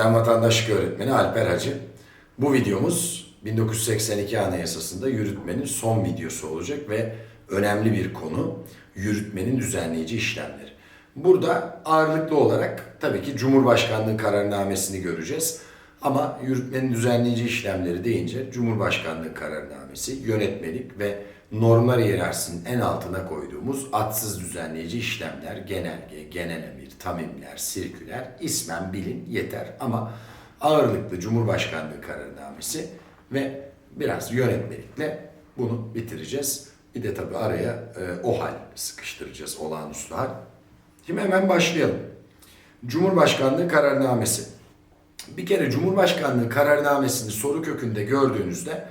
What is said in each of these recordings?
Ben vatandaşlık öğretmeni Alper Hacı. Bu videomuz 1982 Anayasası'nda yürütmenin son videosu olacak ve önemli bir konu yürütmenin düzenleyici işlemleri. Burada ağırlıklı olarak tabii ki Cumhurbaşkanlığı kararnamesini göreceğiz. Ama yürütmenin düzenleyici işlemleri deyince Cumhurbaşkanlığı kararnamesi, yönetmelik ve normlar hiyerarşisinin en altına koyduğumuz adsız düzenleyici işlemler, genelge, genel emir, tamimler, sirküler, ismen bilin yeter. Ama ağırlıklı Cumhurbaşkanlığı kararnamesi ve biraz yönetmelikle bunu bitireceğiz. Bir de tabii araya e, o hal sıkıştıracağız, olağanüstü hal. Şimdi hemen başlayalım. Cumhurbaşkanlığı kararnamesi. Bir kere Cumhurbaşkanlığı kararnamesini soru kökünde gördüğünüzde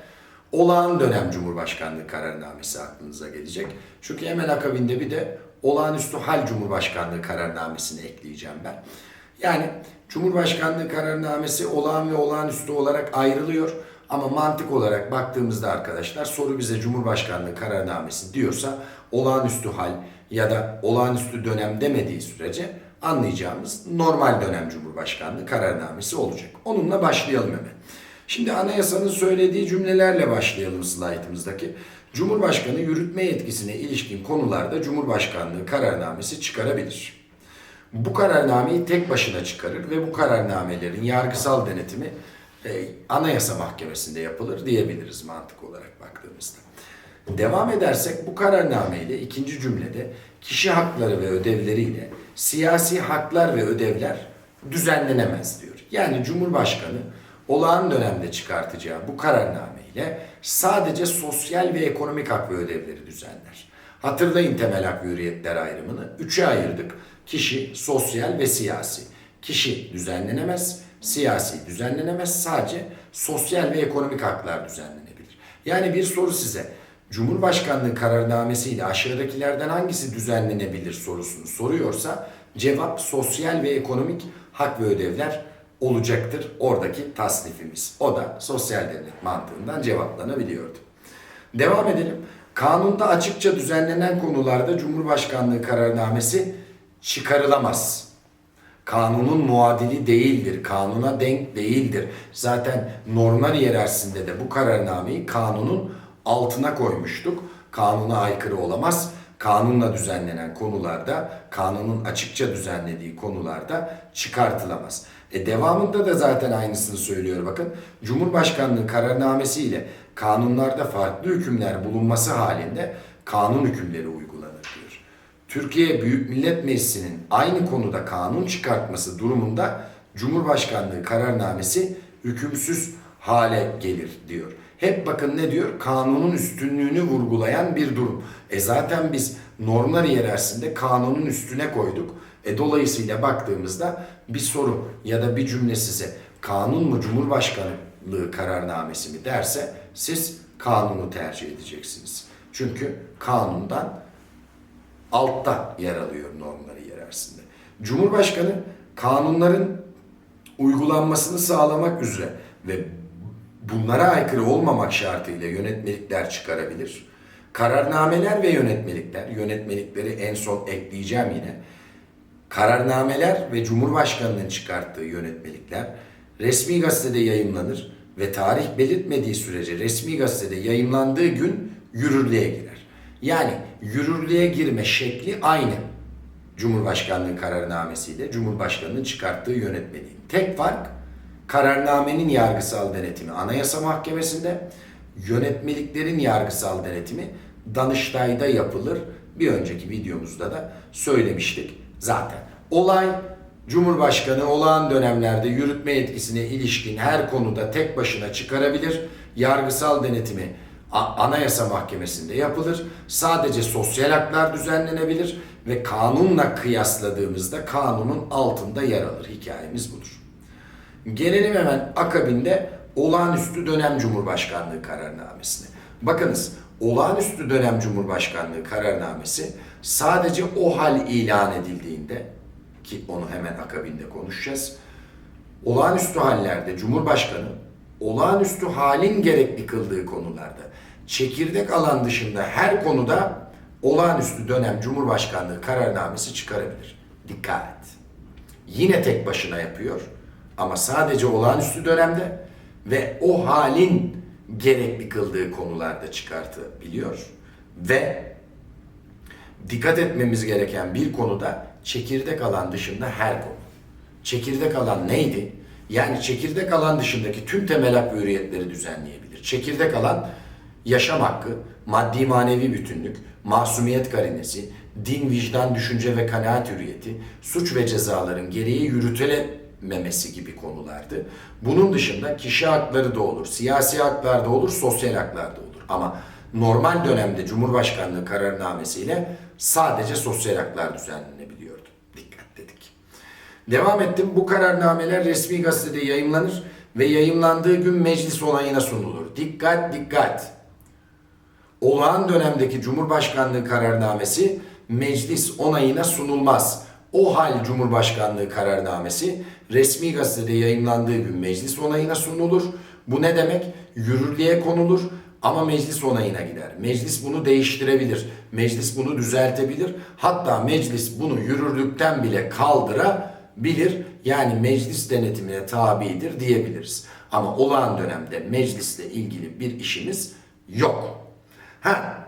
olağan dönem Cumhurbaşkanlığı kararnamesi aklınıza gelecek. Çünkü hemen akabinde bir de olağanüstü hal Cumhurbaşkanlığı kararnamesini ekleyeceğim ben. Yani Cumhurbaşkanlığı kararnamesi olağan ve olağanüstü olarak ayrılıyor. Ama mantık olarak baktığımızda arkadaşlar soru bize Cumhurbaşkanlığı kararnamesi diyorsa olağanüstü hal ya da olağanüstü dönem demediği sürece anlayacağımız normal dönem Cumhurbaşkanlığı kararnamesi olacak. Onunla başlayalım hemen. Şimdi anayasanın söylediği cümlelerle başlayalım slaytımızdaki. Cumhurbaşkanı yürütme yetkisine ilişkin konularda Cumhurbaşkanlığı kararnamesi çıkarabilir. Bu kararnameyi tek başına çıkarır ve bu kararnamelerin yargısal denetimi e, Anayasa Mahkemesi'nde yapılır diyebiliriz mantık olarak baktığımızda. Devam edersek bu kararnameyle ikinci cümlede kişi hakları ve ödevleriyle siyasi haklar ve ödevler düzenlenemez diyor. Yani Cumhurbaşkanı olağan dönemde çıkartacağı bu kararnameyle sadece sosyal ve ekonomik hak ve ödevleri düzenler. Hatırlayın temel hak ve hürriyetler ayrımını. Üçe ayırdık. Kişi, sosyal ve siyasi. Kişi düzenlenemez, siyasi düzenlenemez. Sadece sosyal ve ekonomik haklar düzenlenebilir. Yani bir soru size Cumhurbaşkanlığı kararnamesiyle aşağıdakilerden hangisi düzenlenebilir sorusunu soruyorsa cevap sosyal ve ekonomik hak ve ödevler olacaktır oradaki tasnifimiz. O da sosyal devlet mantığından cevaplanabiliyordu. Devam edelim. Kanunda açıkça düzenlenen konularda Cumhurbaşkanlığı kararnamesi çıkarılamaz. Kanunun muadili değildir, kanuna denk değildir. Zaten normlar hiyerarşisinde de bu kararnameyi kanunun altına koymuştuk. Kanuna aykırı olamaz. Kanunla düzenlenen konularda, kanunun açıkça düzenlediği konularda çıkartılamaz. E devamında da zaten aynısını söylüyor bakın. Cumhurbaşkanlığı kararnamesi ile kanunlarda farklı hükümler bulunması halinde kanun hükümleri uygulanır diyor. Türkiye Büyük Millet Meclisi'nin aynı konuda kanun çıkartması durumunda Cumhurbaşkanlığı kararnamesi hükümsüz hale gelir diyor. Hep bakın ne diyor? Kanunun üstünlüğünü vurgulayan bir durum. E zaten biz normlar hiyerarşisinde kanunun üstüne koyduk. E dolayısıyla baktığımızda bir soru ya da bir cümle size kanun mu Cumhurbaşkanlığı kararnamesi mi derse siz kanunu tercih edeceksiniz. Çünkü kanundan altta yer alıyor normları hiyerarşisinde. Cumhurbaşkanı kanunların uygulanmasını sağlamak üzere ve bunlara aykırı olmamak şartıyla yönetmelikler çıkarabilir. Kararnameler ve yönetmelikler, yönetmelikleri en son ekleyeceğim yine. Kararnameler ve Cumhurbaşkanı'nın çıkarttığı yönetmelikler resmi gazetede yayımlanır ve tarih belirtmediği sürece resmi gazetede yayımlandığı gün yürürlüğe girer. Yani yürürlüğe girme şekli aynı. Cumhurbaşkanlığı kararnamesiyle Cumhurbaşkanı'nın çıkarttığı yönetmeliğin. Tek fark kararnamenin yargısal denetimi Anayasa Mahkemesi'nde, yönetmeliklerin yargısal denetimi Danıştay'da yapılır. Bir önceki videomuzda da söylemiştik zaten. Olay Cumhurbaşkanı olağan dönemlerde yürütme yetkisine ilişkin her konuda tek başına çıkarabilir. Yargısal denetimi Anayasa Mahkemesi'nde yapılır. Sadece sosyal haklar düzenlenebilir ve kanunla kıyasladığımızda kanunun altında yer alır. Hikayemiz budur. Gelelim hemen akabinde olağanüstü dönem Cumhurbaşkanlığı kararnamesine. Bakınız olağanüstü dönem Cumhurbaşkanlığı kararnamesi sadece o hal ilan edildiğinde ki onu hemen akabinde konuşacağız. Olağanüstü hallerde Cumhurbaşkanı olağanüstü halin gerekli kıldığı konularda çekirdek alan dışında her konuda olağanüstü dönem Cumhurbaşkanlığı kararnamesi çıkarabilir. Dikkat. Yine tek başına yapıyor Ama sadece olağanüstü dönemde ve o halin gerekli kıldığı konularda çıkartabiliyor. Ve dikkat etmemiz gereken bir konuda çekirdek alan dışında her konu. Çekirdek alan neydi? Yani çekirdek alan dışındaki tüm temel hak ve hürriyetleri düzenleyebilir. Çekirdek alan yaşam hakkı, maddi manevi bütünlük, masumiyet karinesi, din, vicdan, düşünce ve kanaat hürriyeti, suç ve cezaların gereği yürütülememesi gibi konulardı. Bunun dışında kişi hakları da olur, siyasi haklar da olur, sosyal haklar da olur. Ama normal dönemde Cumhurbaşkanlığı kararnamesiyle sadece sosyal haklar düzenlenebiliyordu. Dikkat dedik. Devam ettim. Bu kararnameler resmi gazetede yayımlanır ve yayımlandığı gün meclis onayına sunulur. Dikkat dikkat. Olağan dönemdeki Cumhurbaşkanlığı kararnamesi meclis onayına sunulmaz. O hal Cumhurbaşkanlığı kararnamesi resmi gazetede yayınlandığı gün meclis onayına sunulur. Bu ne demek? Yürürlüğe konulur ama meclis onayına gider. Meclis bunu değiştirebilir. Meclis bunu düzeltebilir. Hatta meclis bunu yürürlükten bile kaldırabilir. Yani meclis denetimine tabidir diyebiliriz. Ama olağan dönemde meclisle ilgili bir işimiz yok. Ha,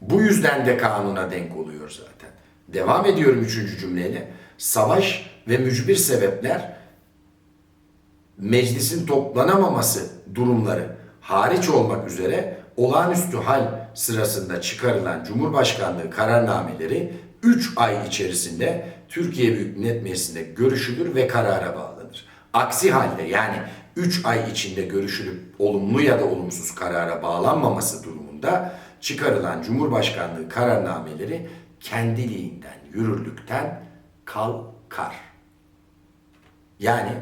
bu yüzden de kanuna denk zaten. Devam ediyorum üçüncü cümleyle. Savaş ve mücbir sebepler meclisin toplanamaması durumları hariç olmak üzere olağanüstü hal sırasında çıkarılan Cumhurbaşkanlığı kararnameleri 3 ay içerisinde Türkiye Büyük Millet Meclisi'nde görüşülür ve karara bağlanır. Aksi halde yani 3 ay içinde görüşülüp olumlu ya da olumsuz karara bağlanmaması durumunda çıkarılan Cumhurbaşkanlığı kararnameleri kendiliğinden yürürlükten kalkar. Yani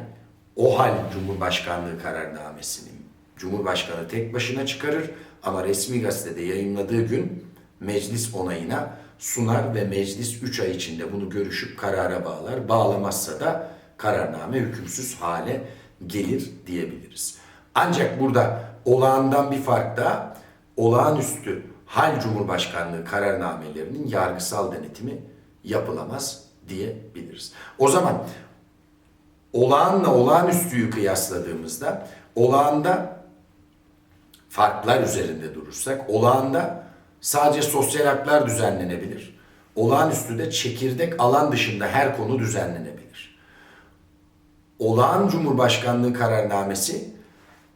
o hal Cumhurbaşkanlığı kararnamesinin Cumhurbaşkanı tek başına çıkarır ama resmi gazetede yayınladığı gün meclis onayına sunar ve meclis 3 ay içinde bunu görüşüp karara bağlar. Bağlamazsa da kararname hükümsüz hale gelir diyebiliriz. Ancak burada olağandan bir fark da olağanüstü hal Cumhurbaşkanlığı kararnamelerinin yargısal denetimi yapılamaz diyebiliriz. O zaman olağanla olağanüstüyü kıyasladığımızda olağanda farklar üzerinde durursak olağanda sadece sosyal haklar düzenlenebilir. Olağanüstü de çekirdek alan dışında her konu düzenlenebilir. Olağan Cumhurbaşkanlığı kararnamesi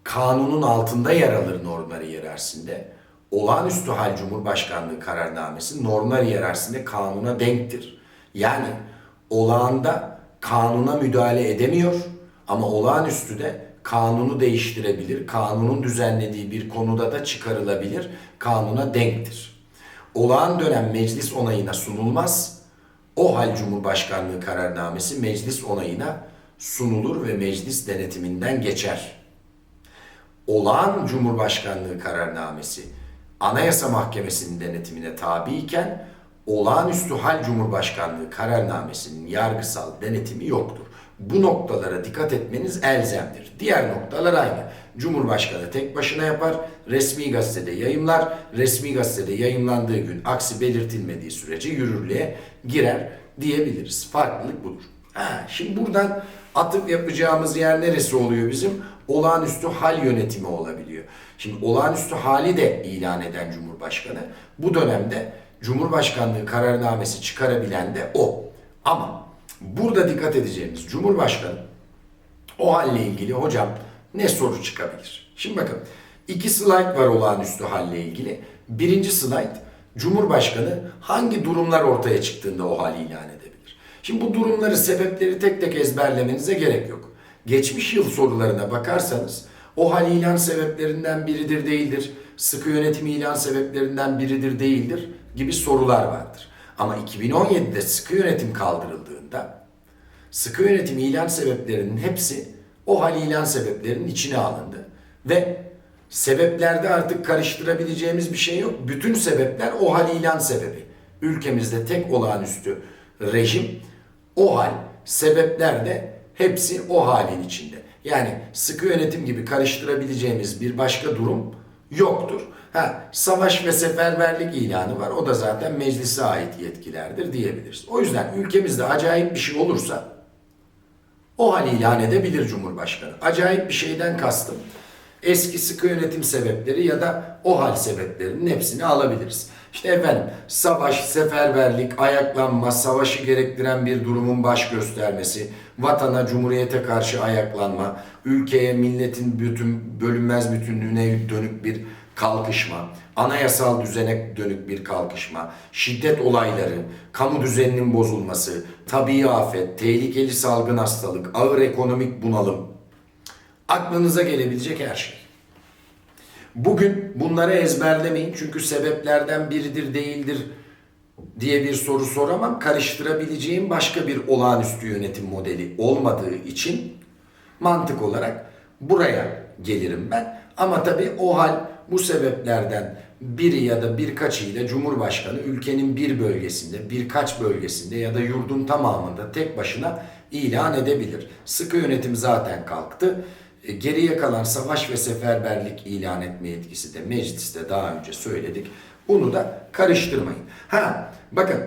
kanunun altında yer alır normları hiyerarşisinde. Olağanüstü hal Cumhurbaşkanlığı kararnamesi normlar hiyerarşisinde kanuna denktir. Yani olağanda kanuna müdahale edemiyor ama olağanüstü de kanunu değiştirebilir. Kanunun düzenlediği bir konuda da çıkarılabilir. Kanuna denktir. Olağan dönem meclis onayına sunulmaz. O hal Cumhurbaşkanlığı kararnamesi meclis onayına sunulur ve meclis denetiminden geçer. Olağan Cumhurbaşkanlığı kararnamesi Anayasa Mahkemesi'nin denetimine tabi iken olağanüstü hal Cumhurbaşkanlığı kararnamesinin yargısal denetimi yoktur. Bu noktalara dikkat etmeniz elzemdir. Diğer noktalar aynı. Cumhurbaşkanı tek başına yapar, resmi gazetede yayımlar, resmi gazetede yayımlandığı gün aksi belirtilmediği sürece yürürlüğe girer diyebiliriz. Farklılık budur. Ha, şimdi buradan atıp yapacağımız yer neresi oluyor bizim? Olağanüstü hal yönetimi olabiliyor. Şimdi olağanüstü hali de ilan eden Cumhurbaşkanı bu dönemde Cumhurbaşkanlığı kararnamesi çıkarabilen de o. Ama burada dikkat edeceğimiz Cumhurbaşkanı o halle ilgili hocam ne soru çıkabilir? Şimdi bakın iki slide var olağanüstü halle ilgili. Birinci slide Cumhurbaşkanı hangi durumlar ortaya çıktığında o hali ilan edebilir? Şimdi bu durumları, sebepleri tek tek ezberlemenize gerek yok. Geçmiş yıl sorularına bakarsanız o hal ilan sebeplerinden biridir değildir, sıkı yönetim ilan sebeplerinden biridir değildir gibi sorular vardır. Ama 2017'de sıkı yönetim kaldırıldığında sıkı yönetim ilan sebeplerinin hepsi o hal ilan sebeplerinin içine alındı. Ve sebeplerde artık karıştırabileceğimiz bir şey yok. Bütün sebepler o hal ilan sebebi. Ülkemizde tek olağanüstü rejim o hal, sebepler de hepsi o halin içinde. Yani sıkı yönetim gibi karıştırabileceğimiz bir başka durum yoktur. Ha, savaş ve seferberlik ilanı var. O da zaten meclise ait yetkilerdir diyebiliriz. O yüzden ülkemizde acayip bir şey olursa o hal ilan edebilir Cumhurbaşkanı. Acayip bir şeyden kastım. Eski sıkı yönetim sebepleri ya da o hal sebeplerinin hepsini alabiliriz. İşte efendim savaş, seferberlik, ayaklanma, savaşı gerektiren bir durumun baş göstermesi, vatana, cumhuriyete karşı ayaklanma, ülkeye, milletin bütün bölünmez bütünlüğüne dönük bir kalkışma, anayasal düzene dönük bir kalkışma, şiddet olayları, kamu düzeninin bozulması, tabii afet, tehlikeli salgın hastalık, ağır ekonomik bunalım, aklınıza gelebilecek her şey. Bugün bunları ezberlemeyin çünkü sebeplerden biridir değildir diye bir soru soramam. Karıştırabileceğim başka bir olağanüstü yönetim modeli olmadığı için mantık olarak buraya gelirim ben. Ama tabii o hal bu sebeplerden biri ya da birkaçıyla Cumhurbaşkanı ülkenin bir bölgesinde, birkaç bölgesinde ya da yurdun tamamında tek başına ilan edebilir. Sıkı yönetim zaten kalktı. E, Geriye kalan savaş ve seferberlik ilan etme yetkisi de mecliste daha önce söyledik. Bunu da karıştırmayın. Ha bakın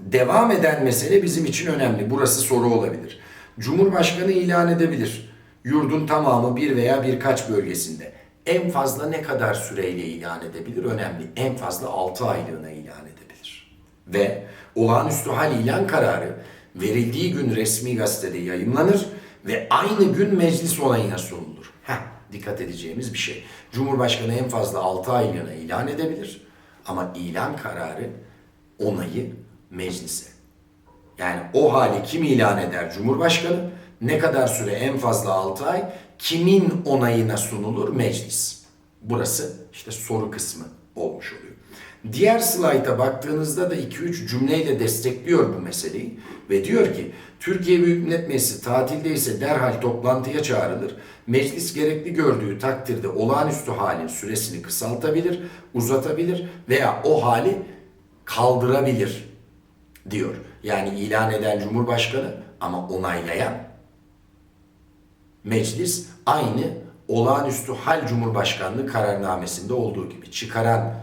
devam eden mesele bizim için önemli. Burası soru olabilir. Cumhurbaşkanı ilan edebilir. Yurdun tamamı bir veya birkaç bölgesinde. En fazla ne kadar süreyle ilan edebilir? Önemli. En fazla 6 aylığına ilan edebilir. Ve olağanüstü hal ilan kararı verildiği gün resmi gazetede yayımlanır ve aynı gün meclis onayına sunulur. Heh, dikkat edeceğimiz bir şey. Cumhurbaşkanı en fazla 6 aylığına ilan edebilir ama ilan kararı onayı meclise. Yani o hali kim ilan eder? Cumhurbaşkanı. Ne kadar süre? En fazla 6 ay. Kimin onayına sunulur? Meclis. Burası işte soru kısmı olmuş oluyor. Diğer slayta baktığınızda da 2-3 cümleyle destekliyor bu meseleyi ve diyor ki Türkiye Büyük Millet Meclisi tatildeyse derhal toplantıya çağrılır. Meclis gerekli gördüğü takdirde olağanüstü halin süresini kısaltabilir, uzatabilir veya o hali kaldırabilir diyor. Yani ilan eden Cumhurbaşkanı ama onaylayan meclis aynı olağanüstü hal Cumhurbaşkanlığı kararnamesinde olduğu gibi çıkaran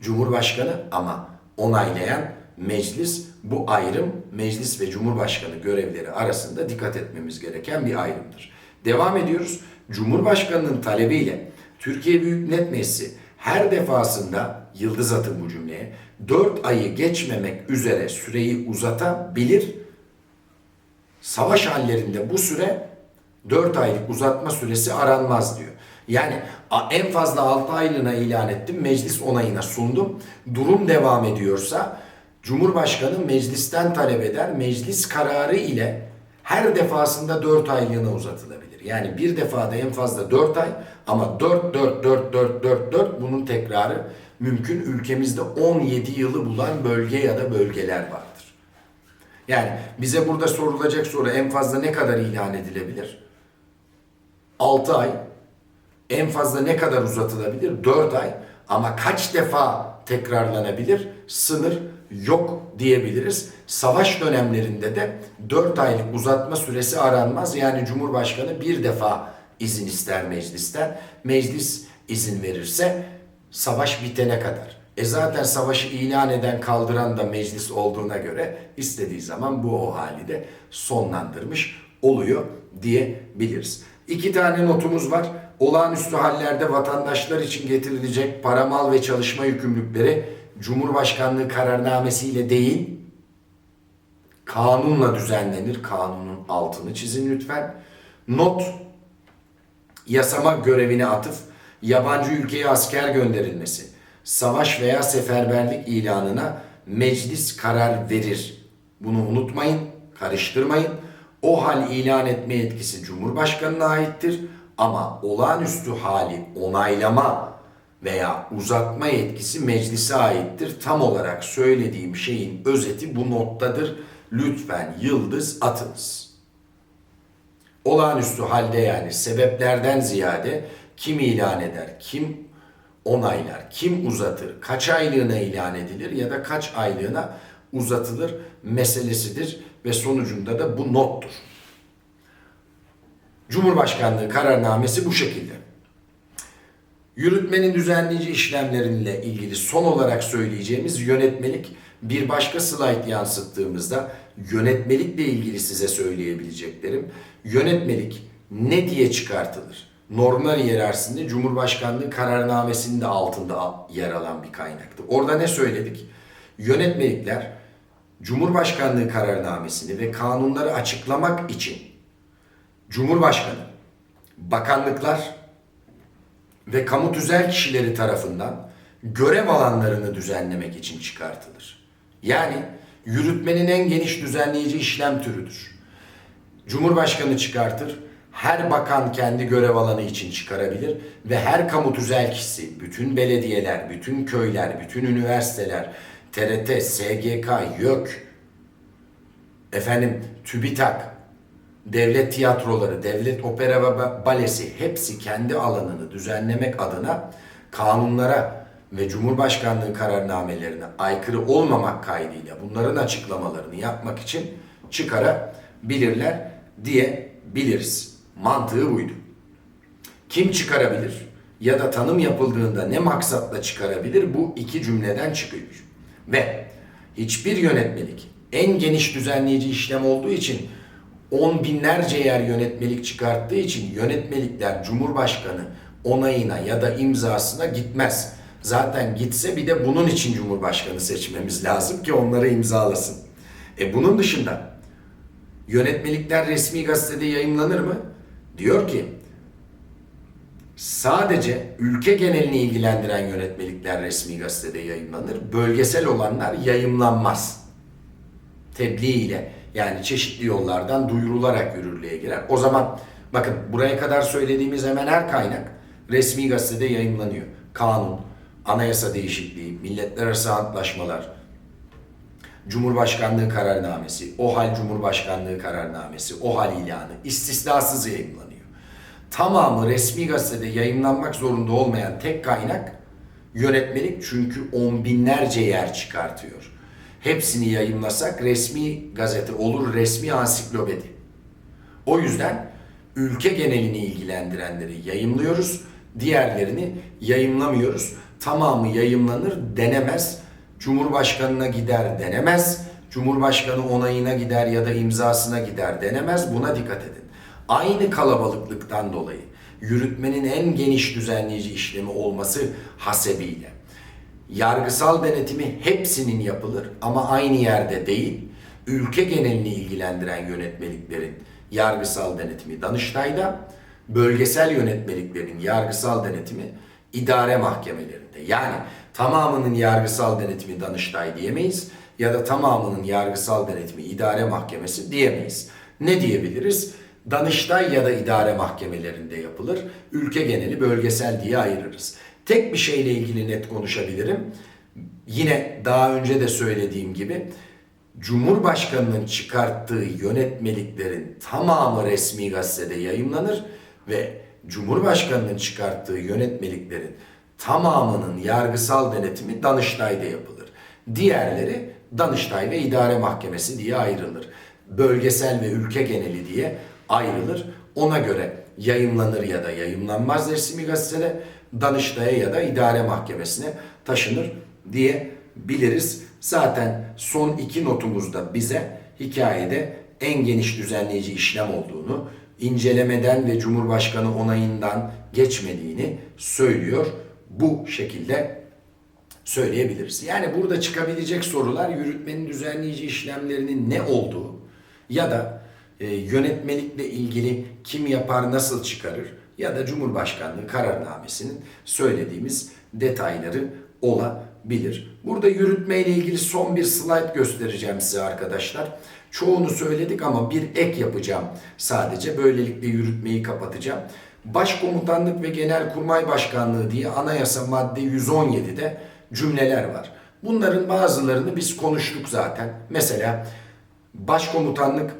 Cumhurbaşkanı ama onaylayan meclis bu ayrım meclis ve Cumhurbaşkanı görevleri arasında dikkat etmemiz gereken bir ayrımdır. Devam ediyoruz. Cumhurbaşkanının talebiyle Türkiye Büyük Millet Meclisi her defasında yıldız atın bu cümleye 4 ayı geçmemek üzere süreyi uzatabilir. Savaş hallerinde bu süre 4 aylık uzatma süresi aranmaz diyor. Yani en fazla 6 aylığına ilan ettim, meclis onayına sundum. Durum devam ediyorsa Cumhurbaşkanı meclisten talep eder, meclis kararı ile her defasında 4 aylığına uzatılabilir. Yani bir defada en fazla 4 ay ama 4 4 4 4 4 4 bunun tekrarı mümkün. Ülkemizde 17 yılı bulan bölge ya da bölgeler vardır. Yani bize burada sorulacak soru en fazla ne kadar ilan edilebilir? 6 ay. En fazla ne kadar uzatılabilir? 4 ay. Ama kaç defa tekrarlanabilir? Sınır yok diyebiliriz. Savaş dönemlerinde de 4 aylık uzatma süresi aranmaz. Yani Cumhurbaşkanı bir defa izin ister meclisten. Meclis izin verirse savaş bitene kadar. E zaten savaşı ilan eden kaldıran da meclis olduğuna göre istediği zaman bu o hali de sonlandırmış oluyor diyebiliriz. İki tane notumuz var. Olağanüstü hallerde vatandaşlar için getirilecek para, mal ve çalışma yükümlülükleri Cumhurbaşkanlığı kararnamesiyle değil, kanunla düzenlenir. Kanunun altını çizin lütfen. Not, yasama görevine atıf, yabancı ülkeye asker gönderilmesi, savaş veya seferberlik ilanına meclis karar verir. Bunu unutmayın, karıştırmayın. O hal ilan etme yetkisi Cumhurbaşkanı'na aittir ama olağanüstü hali onaylama veya uzatma yetkisi meclise aittir. Tam olarak söylediğim şeyin özeti bu nottadır. Lütfen yıldız atınız. Olağanüstü halde yani sebeplerden ziyade kim ilan eder, kim onaylar, kim uzatır, kaç aylığına ilan edilir ya da kaç aylığına uzatılır meselesidir ve sonucunda da bu nottur. Cumhurbaşkanlığı kararnamesi bu şekilde. Yürütmenin düzenleyici işlemleriyle ilgili son olarak söyleyeceğimiz yönetmelik Bir başka slide yansıttığımızda yönetmelikle ilgili size söyleyebileceklerim. Yönetmelik ne diye çıkartılır? Normlar hiyerarşisinde Cumhurbaşkanlığı kararnamesinin de altında yer alan bir kaynaktı. Orada ne söyledik? Yönetmelikler Cumhurbaşkanlığı kararnamesini ve kanunları açıklamak için Cumhurbaşkanı, bakanlıklar ve kamu tüzel kişileri tarafından görev alanlarını düzenlemek için çıkartılır. Yani yürütmenin en geniş düzenleyici işlem türüdür. Cumhurbaşkanı çıkartır, her bakan kendi görev alanı için çıkarabilir ve her kamu tüzel kişisi, bütün belediyeler, bütün köyler, bütün üniversiteler, TRT, SGK, YÖK, efendim TÜBİTAK, devlet tiyatroları, devlet opera ve balesi hepsi kendi alanını düzenlemek adına kanunlara ve Cumhurbaşkanlığı kararnamelerine aykırı olmamak kaydıyla bunların açıklamalarını yapmak için çıkarabilirler diye biliriz. Mantığı buydu. Kim çıkarabilir ya da tanım yapıldığında ne maksatla çıkarabilir bu iki cümleden çıkıyor. Ve hiçbir yönetmelik en geniş düzenleyici işlem olduğu için on binlerce yer yönetmelik çıkarttığı için yönetmelikler Cumhurbaşkanı onayına ya da imzasına gitmez. Zaten gitse bir de bunun için Cumhurbaşkanı seçmemiz lazım ki onları imzalasın. E bunun dışında yönetmelikler resmi gazetede yayımlanır mı? Diyor ki sadece ülke genelini ilgilendiren yönetmelikler resmi gazetede yayınlanır. Bölgesel olanlar yayımlanmaz. Tebliğ ile yani çeşitli yollardan duyurularak yürürlüğe girer. O zaman bakın buraya kadar söylediğimiz hemen her kaynak resmi gazetede yayınlanıyor. Kanun, anayasa değişikliği, milletler arası antlaşmalar, Cumhurbaşkanlığı kararnamesi, OHAL Cumhurbaşkanlığı kararnamesi, OHAL ilanı istisnasız yayınlanıyor. Tamamı resmi gazetede yayınlanmak zorunda olmayan tek kaynak yönetmelik çünkü on binlerce yer çıkartıyor. Hepsini yayınlasak resmi gazete olur, resmi ansiklopedi. O yüzden ülke genelini ilgilendirenleri yayınlıyoruz, diğerlerini yayınlamıyoruz. Tamamı yayınlanır denemez, Cumhurbaşkanına gider denemez, Cumhurbaşkanı onayına gider ya da imzasına gider denemez. Buna dikkat edin. Aynı kalabalıklıktan dolayı yürütmenin en geniş düzenleyici işlemi olması hasebiyle yargısal denetimi hepsinin yapılır ama aynı yerde değil. Ülke genelini ilgilendiren yönetmeliklerin yargısal denetimi Danıştay'da, bölgesel yönetmeliklerin yargısal denetimi idare mahkemelerinde. Yani tamamının yargısal denetimi Danıştay diyemeyiz ya da tamamının yargısal denetimi idare mahkemesi diyemeyiz. Ne diyebiliriz? Danıştay ya da idare mahkemelerinde yapılır. Ülke geneli bölgesel diye ayırırız. Tek bir şeyle ilgili net konuşabilirim. Yine daha önce de söylediğim gibi Cumhurbaşkanının çıkarttığı yönetmeliklerin tamamı resmi gazetede yayınlanır ve Cumhurbaşkanının çıkarttığı yönetmeliklerin tamamının yargısal denetimi Danıştay'da yapılır. Diğerleri Danıştay ve İdare Mahkemesi diye ayrılır. Bölgesel ve ülke geneli diye ayrılır. Ona göre yayımlanır ya da yayımlanmaz resmi gazetede Danıştay'a ya da idare mahkemesine taşınır diye biliriz. Zaten son iki notumuzda bize hikayede en geniş düzenleyici işlem olduğunu, incelemeden ve Cumhurbaşkanı onayından geçmediğini söylüyor. Bu şekilde söyleyebiliriz. Yani burada çıkabilecek sorular yürütmenin düzenleyici işlemlerinin ne olduğu ya da e, yönetmelikle ilgili kim yapar nasıl çıkarır ya da Cumhurbaşkanlığı kararnamesinin söylediğimiz detayları olabilir. Burada yürütme ile ilgili son bir slide göstereceğim size arkadaşlar. Çoğunu söyledik ama bir ek yapacağım sadece. Böylelikle yürütmeyi kapatacağım. Başkomutanlık ve Genelkurmay Başkanlığı diye anayasa madde 117'de cümleler var. Bunların bazılarını biz konuştuk zaten. Mesela başkomutanlık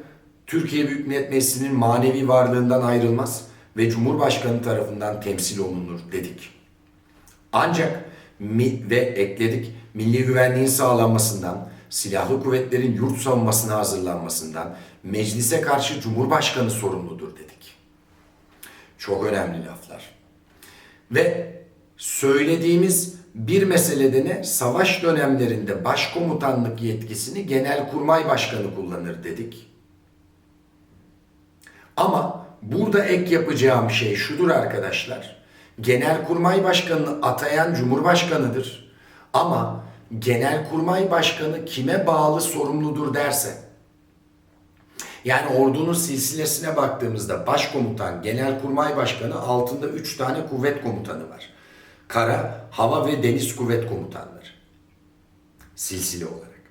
Türkiye Büyük Millet Meclisi'nin manevi varlığından ayrılmaz ve Cumhurbaşkanı tarafından temsil olunur dedik. Ancak ve ekledik milli güvenliğin sağlanmasından, silahlı kuvvetlerin yurt savunmasına hazırlanmasından meclise karşı Cumhurbaşkanı sorumludur dedik. Çok önemli laflar. Ve söylediğimiz bir meselede ne? Savaş dönemlerinde başkomutanlık yetkisini Genelkurmay Başkanı kullanır dedik. Ama burada ek yapacağım şey şudur arkadaşlar. Genelkurmay Başkanı'nı atayan Cumhurbaşkanı'dır. Ama Genelkurmay Başkanı kime bağlı sorumludur derse, yani ordunun silsilesine baktığımızda başkomutan, genelkurmay başkanı altında 3 tane kuvvet komutanı var. Kara, hava ve deniz kuvvet komutanları. Silsile olarak.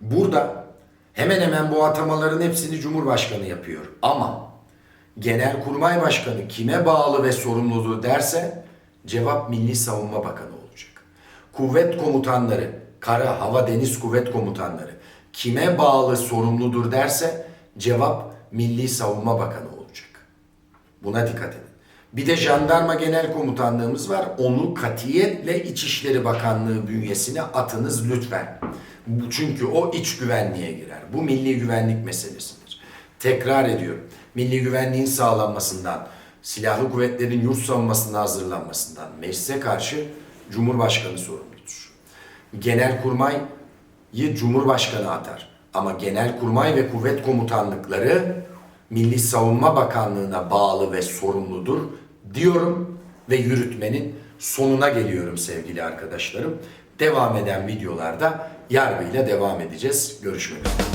Burada hemen hemen bu atamaların hepsini Cumhurbaşkanı yapıyor. Ama Genelkurmay Başkanı kime bağlı ve sorumludur derse cevap Milli Savunma Bakanı olacak. Kuvvet komutanları, kara, hava, deniz kuvvet komutanları kime bağlı sorumludur derse cevap Milli Savunma Bakanı olacak. Buna dikkat edin. Bir de Jandarma Genel Komutanlığımız var. Onu katiyetle İçişleri Bakanlığı bünyesine atınız lütfen. Çünkü o iç güvenliğe girer. Bu milli güvenlik meselesidir. Tekrar ediyorum. Milli güvenliğin sağlanmasından, silahlı kuvvetlerin yurt savunmasına hazırlanmasından meclise karşı Cumhurbaşkanı sorumludur. Genelkurmay'ı Cumhurbaşkanı atar. Ama Genelkurmay ve Kuvvet Komutanlıkları Milli Savunma Bakanlığı'na bağlı ve sorumludur diyorum ve yürütmenin sonuna geliyorum sevgili arkadaşlarım. Devam eden videolarda yargıyla devam edeceğiz. Görüşmek üzere.